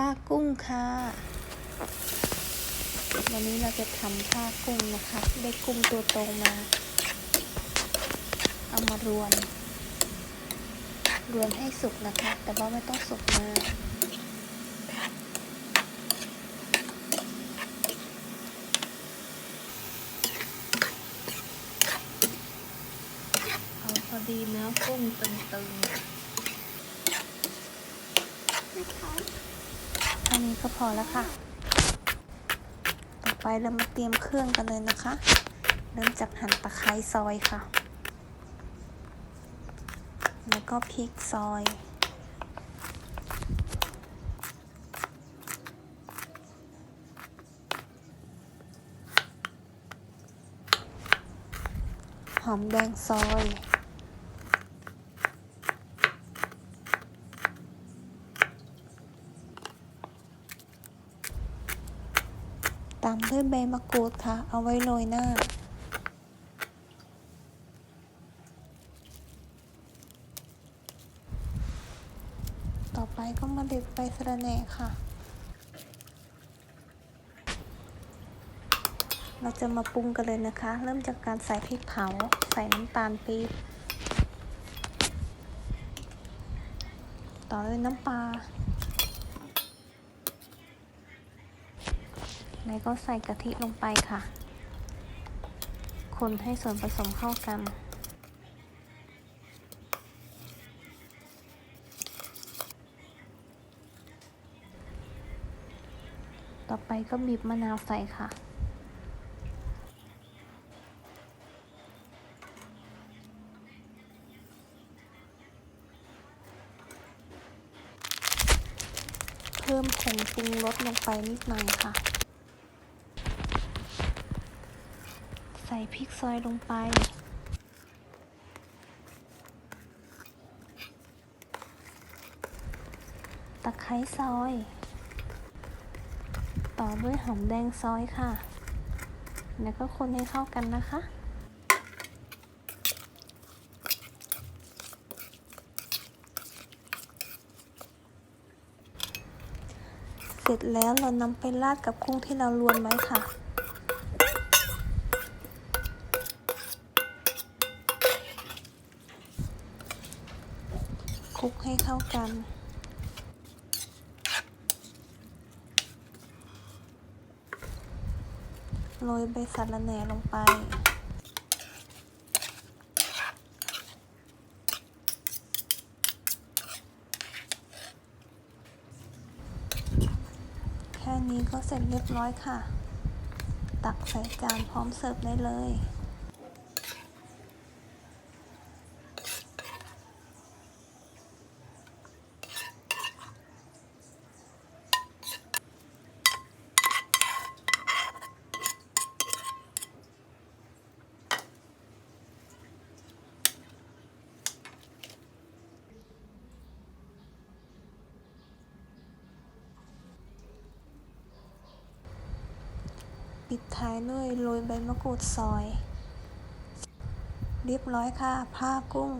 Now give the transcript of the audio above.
ผ้ากุ้งค่ะ วันนี้เราจะทำผ้ากุ้งนะคะ ได้กุ้งตัวโตมา เอามารวน รวนให้สุกนะคะ แต่ว่าไม่ต้องสุกมากเอาพอดีเนื้อกุ้งตึงอัน นี้ก็พอแล้วค่ะ ต่อไปเรามาเตรียมเครื่องกันเลยนะคะ เริ่มจากหั่นตะไคร้ซอยค่ะ แล้วก็พริกซอย หอมแดงซอย ตามด้วยใบมะกรูดค่ะ เอาไว้โรยหน้า ต่อไปก็มาเด็ดใบสะระแหน่ค่ะ เราจะมาปรุงกันเลยนะคะ เริ่มจากการใส่พริกเผา ใส่น้ำตาลปี๊บ ต่อด้วยน้ำปลา แล้วก็ใส่กะทิลงไปค่ะ คนให้ส่วนผสมเข้ากัน ต่อไปก็บีบมะนาวใส่ค่ะเพิ่มผงปรุงรสลงไปนิดหน่อยค่ะ ส่พริกซอยลงไป ตะไคร้ซอย ต่อด้วยหอมแดงซอยค่ะ แล้วก็คนให้เข้ากันนะคะเสร็จแล้วเรานำไปราดกับกุ้งที่เราลวนไว้ค่ะ ลุกให้เข้ากัน โรยใบสะระแหน่ลงไปแค่นี้ก็เสร็จเรียบร้อยค่ะ ตักใส่จานพร้อมเสิร์ฟได้เลย ปิดท้ายด้วยโรยใบมะกรูดซอย เรียบร้อยค่ะผ้ากุ้ง